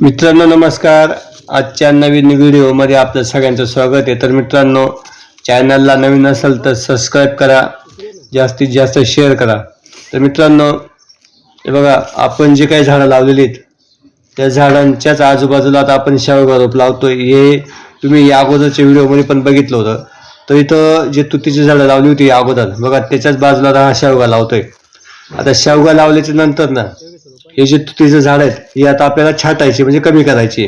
मित्रांनो नमस्कार. आजच्या नवीन व्हिडिओमध्ये आपलं सगळ्यांचं स्वागत आहे. तर मित्रांनो चॅनलला नवीन असेल तर सबस्क्राईब करा. जास्तीत जास्त शेअर करा. तर मित्रांनो हे बघा आपण जे काही झाडं लावलेली आहेत त्या झाडांच्याच आजूबाजूला आता आपण शेवगा रोप लावतोय. हे तुम्ही या अगोदरच्या व्हिडिओमध्ये पण बघितलं होतं. तर इथं जे तुतीची झाडं लावली होती या अगोदर बघा त्याच्याच बाजूला आता हा शेवगा लावतोय. आता शेवगा लावल्याच्या नंतर ना हे जे तुतीचं झाड आहेत हे आता आपल्याला छाटायची म्हणजे कमी करायची.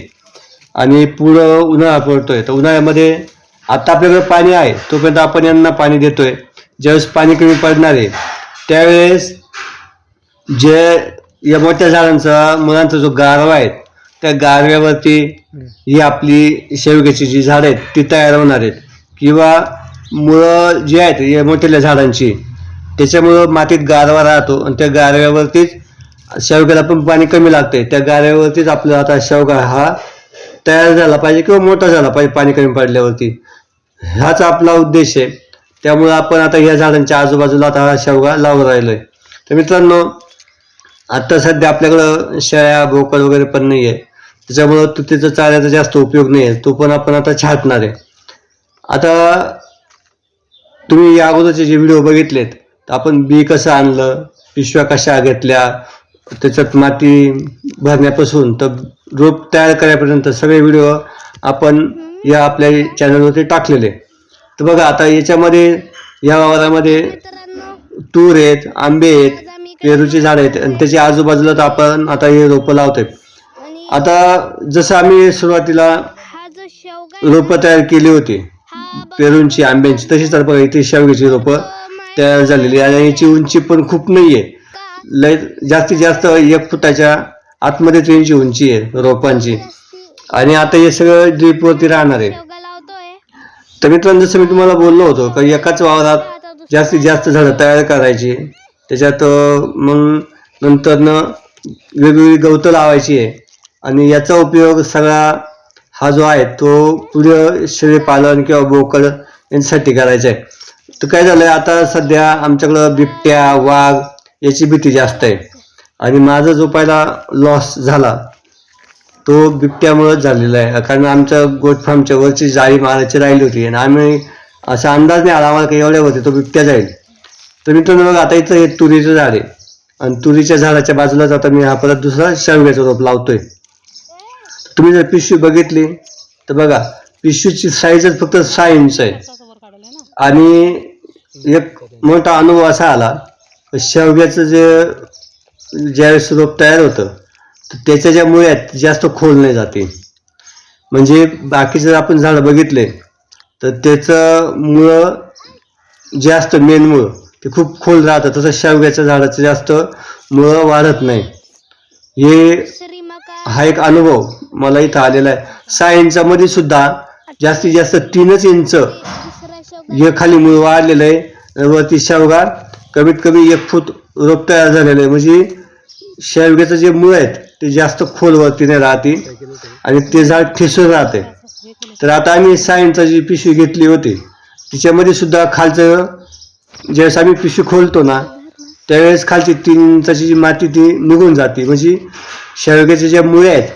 आणि पुढं उन्हाळा पडतोय तर उन्हाळ्यामध्ये आता आपल्याकडे पाणी आहे तोपर्यंत आपण यांना पाणी देतोय. ज्यावेळेस पाणी कमी पडणार आहे त्यावेळेस जे या मोठ्या झाडांचा मुलांचा जो गारवा आहे त्या गारव्यावरती ही आपली शेवग्याची जी झाडं आहेत ती तयार होणार आहेत. किंवा मुळं जी आहेत या मोठ्या झाडांची त्याच्यामुळं मातीत गारवा राहतो आणि त्या गारव्यावरतीच शेवग्याला पण पाणी कमी लागते त्या गाऱ्यावरतीच आपला आता शेवगा हा तयार झाला पाहिजे किंवा मोठा झाला पाहिजे पाणी कमी पडल्यावरती. हाच आपला उद्देश आहे. त्यामुळं आपण आता या झाडांच्या आजूबाजूला आता हा शेवगा लावून राहिलोय. तर मित्रांनो आता सध्या आपल्याकडं शेळ्या बोकड वगैरे पण नाही आहे त्याच्यामुळं तुतीचा चाऱ्याचा जास्त उपयोग नाही आहे. तो पण आपण आता छाटणार आहे. आता तुम्ही या अगोदरचे जे व्हिडिओ बघितलेत तर आपण बी कसं आणलं पिशव्या कशा घेतल्या त्याच्यात माती भरण्यापासून तर रोप तयार करायपर्यंत सगळे व्हिडिओ आपण या आपल्या चॅनलवरती टाकलेले. तर बघा आता याच्यामध्ये या वावरामध्ये तूर आहेत आंबे आहेत पेरूची झाडं आहेत आणि त्याच्या आजूबाजूला तर आपण आता हे रोपं लावतोय. आता जसं आम्ही सुरुवातीला रोपं तयार केली होती पेरूंची आंब्यांची तशीच तर बघा इथे शेवग्याची रोपं तयार झालेली आणि याची उंची पण खूप नाही आहे लय जास्तीत जास्त एक फुटाच्या आतमध्येच यांची उंची आहे रोपांची. आणि आता हे सगळं ड्रीपवरती राहणार आहे. तर मित्रांनो जसं मी तुम्हाला बोललो होतो का एकाच वावरात जास्तीत जास्त झाडं तयार करायची. त्याच्यात मग नंतरनं वेगवेगळी गवतं लावायची आहे. आणि याचा उपयोग सगळा हा जो आहे तो पुढे शेळी पालन किंवा बोकड यांच्यासाठी करायचा आहे. तर काय झालंय आता सध्या आमच्याकडं बिबट्या वाघ याची भीती जास्त आहे. आणि माझा जो पहिला लॉस झाला तो बिबट्यामुळेच झालेला आहे. कारण आमच्या गोट फार्मच्या वरची जाळी मारायची राहिली होती. आणि आम्ही असा अंदाज नाही आला आम्हाला काही एवढ्या होते तो बिबट्या जाईल. तर मित्रांनो बघा आता इथं हे तुरीचं झाड आहे. आणि तुरीच्या झाडाच्या बाजूलाच आता मी हा परत दुसरा शेवग्याचा रोप लावतोय. तुम्ही जर पिशवी बघितली तर बघा पिशवीची साईजच फक्त सहा इंच आहे. आणि एक मोठा अनुभव असा आला शेवग्याचं जे ज्यावेळेस रोप तयार होतं तर त्याच्या ज्या मुळे आहेत जास्त खोल नाही जाते म्हणजे बाकीचे जर आपण झाडं बघितले तर त्याचं मुळं जास्त मेन मुळं ते खूप खोल राहतं तसं शेवग्याच्या झाडाचं जास्त मुळं वाढत नाही. हे हा एक अनुभव मला इथं आलेला आहे. सहा इंचामध्ये सुद्धा जास्तीत जास्त तीनच इंच हे खाली मूळ वाढलेलं आहे. वरती शेवगा. कमीत कमी एक फूट रोप तयार झालेलं आहे. म्हणजे शेवग्याचं जे मूळ आहेत ते जास्त खोलवरती नाही राहते आणि ते झाड ठिसून राहते. तर आता आम्ही सहा जी पिशवी घेतली होती तिच्यामध्ये सुद्धा खालचं ज्यावेळेस आम्ही पिशवी खोलतो ना त्यावेळेस खालची तीन इंचाची जी माती ती निघून जाते. म्हणजे शेवग्याच्या ज्या मुळे आहेत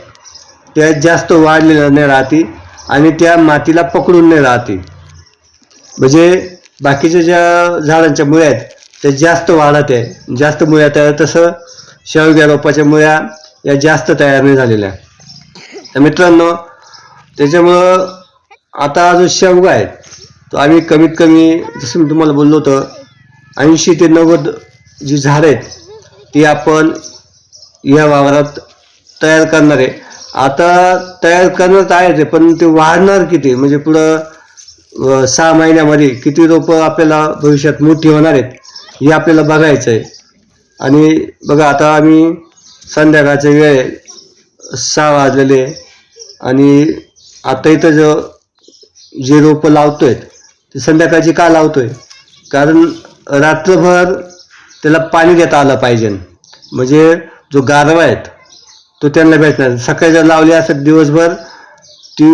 त्या जास्त वाढलेल्या नाही राहते आणि त्या मातीला पकडून नाही राहते म्हणजे बाकीच्या ज्या झाडांच्या मुळे आहेत त्या जास्त वाढत आहे. जास्त मुळ्या तयार तसं शेवग्या रोपाच्या मुळ्या या जास्त तयार नाही झालेल्या. तर मित्रांनो त्याच्यामुळं आता जो शेवगा आहे तो आम्ही कमीत कमी जसं मी तुम्हाला बोललो होतं ऐंशी ते नव्वद जी झाडं आहेत ती आपण या वावरात तयार करणार आहे. आता तयार करणार तर आहे ते पण ते वाढणार किती? म्हणजे पुढं सहा महिन्यामध्ये किती रोपं आपल्याला भविष्यात मोठी होणार आहेत? हे आपल्याला बघायचं आहे. आणि बघा आता आम्ही संध्याकाळचे वेळ सहा वाजलेले आहे. आणि आता इथं जो जे रोपं लावतोय ते संध्याकाळची का लावतोय? कारण रात्रभर त्याला पाणी देता आलं पाहिजे. म्हणजे जो गारवा आहेत तो त्यांना भेटणार सकाळी जर लावले असत दिवसभर ती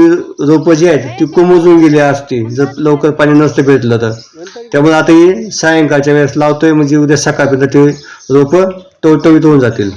रोपं जी आहेत ती कोमजून गेली असती जर लवकर पाणी नसतं भेटलं तर. त्यामुळे आता ही सायंकाळच्या वेळेस लावतोय म्हणजे उद्या सकाळपर्यंत ते रोपं टवटवीत होऊन जातील.